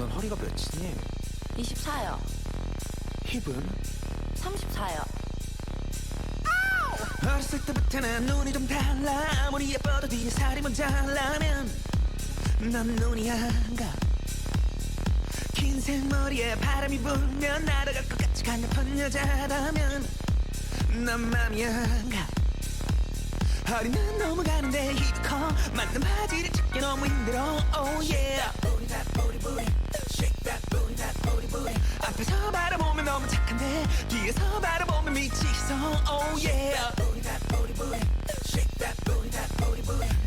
넌 허리가 몇이니? 24요. 힙은? 34요. 어렸을 때부터 난 눈이 좀 달라 아무리 예뻐도 뒤에 살이 잘라면 넌 눈이 안가 긴 생머리에 바람이 불면 날아갈 것 같이 강력한 여자라면 넌 맘이 안가 허리는 너무 가는데 힙이 커 맞는 바지를 찾기 너무 힘들어 oh yeah oh yeah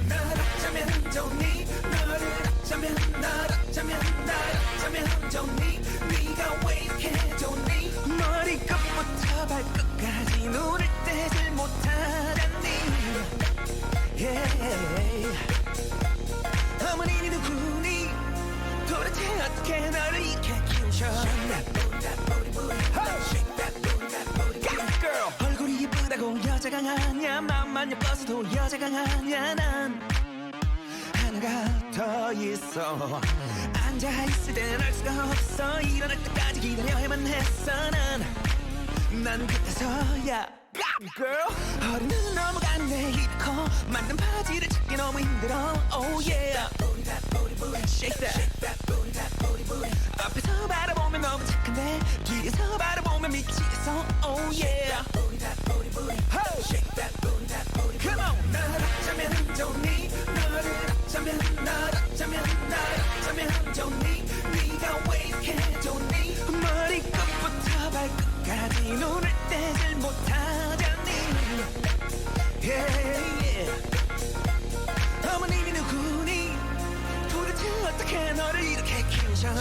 널 어쩌면 좋니 너를 어쩌면 널 어쩌면 널 어쩌면 좋니 네가 왜 이렇게 좋니 머리끝부터 발끝까지 눈을 떼질 못하잖니 yeah. 어머니 누구니 도대체 어떻게 너를 이렇게 키우셨나 아냐 맘만 예뻐서도 여자가 아냐 난 하나가 더 있어. 앉아있을 땐 알 수가 없어. 일어날 때까지 기다려야만 했어. 난난 그때서야. Girl? 허리는 넘어가는데 입커 만든 바지를 찾기 너무 힘들어. Oh yeah. Shake that 눈을 떼질 못하잖니 yeah, yeah. 어머님이 누구니 도대체 어떻게 너를 이렇게 키우셨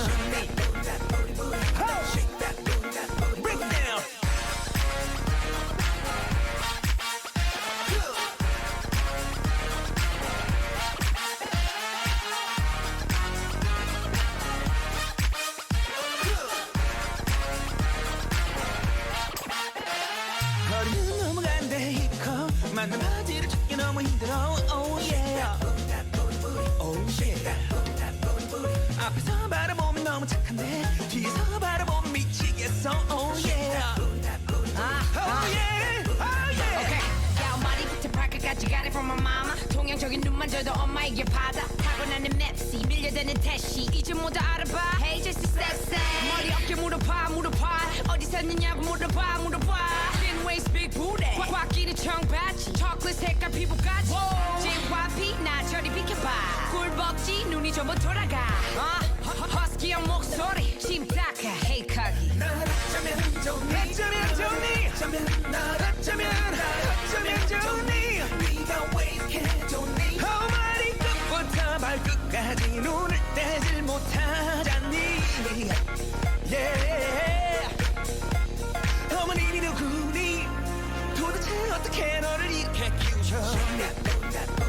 맞는 바지를 찾기 너무 힘들어. Oh yeah. Oh yeah. 앞에서 바라보면 너무 착한데 뒤에서 바라보면 미치겠어. Oh yeah. Oh yeah. Oh yeah. 야 머리부터 발끝까지 got it from my mama. 통영적인 눈만 줘도 엄마에게 받아. 타고나는 맵시 밀려드는 태시. 이제 모두 알아봐. Hey just sexy 머리 어깨 물어봐 물어봐 어디 샀느냐고 물어봐 물어봐. Thin waist big booty. 꽉 끼는 청바지 피부까지. JYP 나 저리 비켜봐. 꿀벅지 눈이 전부 돌아가. 어? 허스키한 목소리 심타카 헤이 널 어쩌면 좋니? 좋니? 어쩌면 어쩌면 좋니? 네가 왜 이렇게 좋니? 어머니 끝부터 발끝까지 눈을 떼질 못하잖니. Yeah. 도